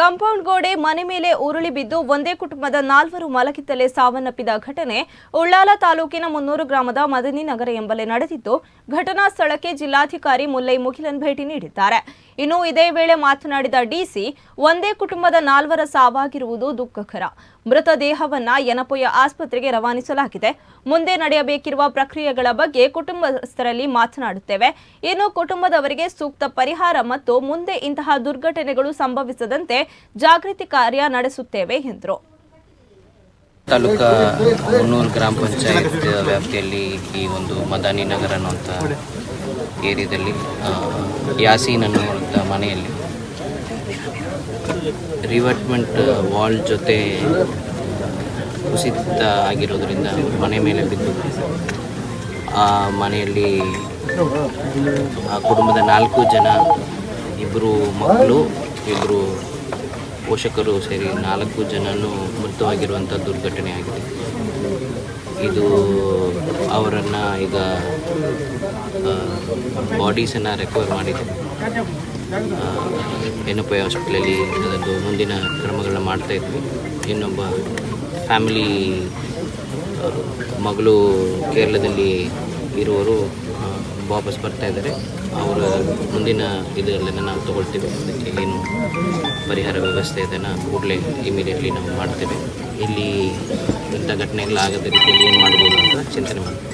Compound ಗೋಡೆ ಮನೆ ಮೇಲೆ ಉರುಳಿ ಬಿದ್ದು ಒಂದೇ ಕುಟುಂಬದ ನಾಲ್ವರು ಮಲಗಿದ್ದಲೇ ಸಾವನ್ನಪ್ಪಿದ ಘಟನೆ ಉಳ್ಳಾಲ ತಾಲೂಕಿನ ಮುನ್ನೂರು ಗ್ರಾಮದ ಮದನಿ ನಗರ ಎಂಬಲ್ಲಿ ನಡೆದಿದ್ದು, ಘಟನಾ ಸ್ಥಳಕ್ಕೆ ಜಿಲ್ಲಾಧಿಕಾರಿ ಮುಲ್ಲೈ ಮುಖಿಲನ್ ಭೇಟಿ ನೀಡಿದ್ದಾರೆ. ಇನ್ನು ಇದೇ ವೇಳೆ ಮಾತನಾಡಿದ ಡಿಸಿ, ಒಂದೇ ಕುಟುಂಬದ ನಾಲ್ವರ ಸಾವಾಗಿರುವುದು ದುಃಖಕರ. ಮೃತದೇಹವನ್ನ ಯನಪೊಯ ಆಸ್ಪತ್ರೆಗೆ ರವಾನಿಸಲಾಗಿದೆ. ಮುಂದೆ ನಡೆಯಬೇಕಿರುವ ಪ್ರಕ್ರಿಯೆಗಳ ಬಗ್ಗೆ ಕುಟುಂಬಸ್ಥರಲ್ಲಿ ಮಾತನಾಡುತ್ತೇವೆ. ಇನ್ನು ಕುಟುಂಬದವರಿಗೆ ಸೂಕ್ತ ಪರಿಹಾರ ಮತ್ತು ಮುಂದೆ ಇಂತಹ ದುರ್ಘಟನೆಗಳು ಸಂಭವಿಸದಂತೆ ಜಾಗೃತಿ ಕಾರ್ಯ ನಡೆಸುತ್ತೇವೆ, ಎಂದರು. ತಾಲೂಕ ಮುನ್ನೂರು ಗ್ರಾಮ ಪಂಚಾಯತ್ ವ್ಯಾಪ್ತಿಯಲ್ಲಿ ಈ ಒಂದು ಮದಾನಿ ನಗರ ಅನ್ನುವಂಥ ಏರಿಯಾದಲ್ಲಿ ಯಾಸೀನ್ ಅನ್ನುವಂಥ ಮನೆಯಲ್ಲಿ ರಿವರ್ಟ್ಮೆಂಟ್ ವಾಲ್ ಜೊತೆ ಕುಸಿತ ಆಗಿರೋದ್ರಿಂದ ಮನೆ ಮೇಲೆ ಬಿದ್ದು, ಆ ಮನೆಯಲ್ಲಿ, ಆ ಕುಟುಂಬದ ನಾಲ್ಕು ಜನ ಇಬ್ಬರು ಮಕ್ಕಳು ಇಬ್ಬರು ಪೋಷಕರು ಸೇರಿ ನಾಲ್ಕು ಜನನು ಮೃತವಾಗಿರುವಂಥ ದುರ್ಘಟನೆ ಆಗಿದೆ ಇದು ಅವರನ್ನು ಈಗ ಬಾಡೀಸನ್ನು ರೆಕವರ್ ಮಾಡಿದೆ. ಎನ್ ಪಿ ಹಾಸ್ಪಿಟಲಲ್ಲಿ ಅದರದ್ದು ಮುಂದಿನ ಕ್ರಮಗಳನ್ನ ಮಾಡ್ತಾ ಇದ್ವಿ. ಇನ್ನೊಬ್ಬ ಫ್ಯಾಮಿಲಿ ಮಗಳು ಕೇರಳದಲ್ಲಿ ಇರುವವರು ವಾಪಸ್ ಬರ್ತಾ ಇದ್ದಾರೆ. ಅವರ ಮುಂದಿನ ಇದರಲ್ಲೇ ನಾವು ತಗೊಳ್ತೇವೆ. ಅದಕ್ಕೆ ಏನು ಪರಿಹಾರ ವ್ಯವಸ್ಥೆ ಇದನ್ನು ಕೂಡಲೇ ಇಮಿಡಿಯೇಟ್ಲಿ ನಾವು ಮಾಡ್ತೇವೆ. ಇಲ್ಲಿ ಇಂಥ ಘಟನೆಗಳಾಗದ ರೀತಿಯಲ್ಲಿ ಏನು ಮಾಡ್ಬೋದು ಅಂತ ಚಿಂತನೆ ಮಾಡ್ತೀವಿ.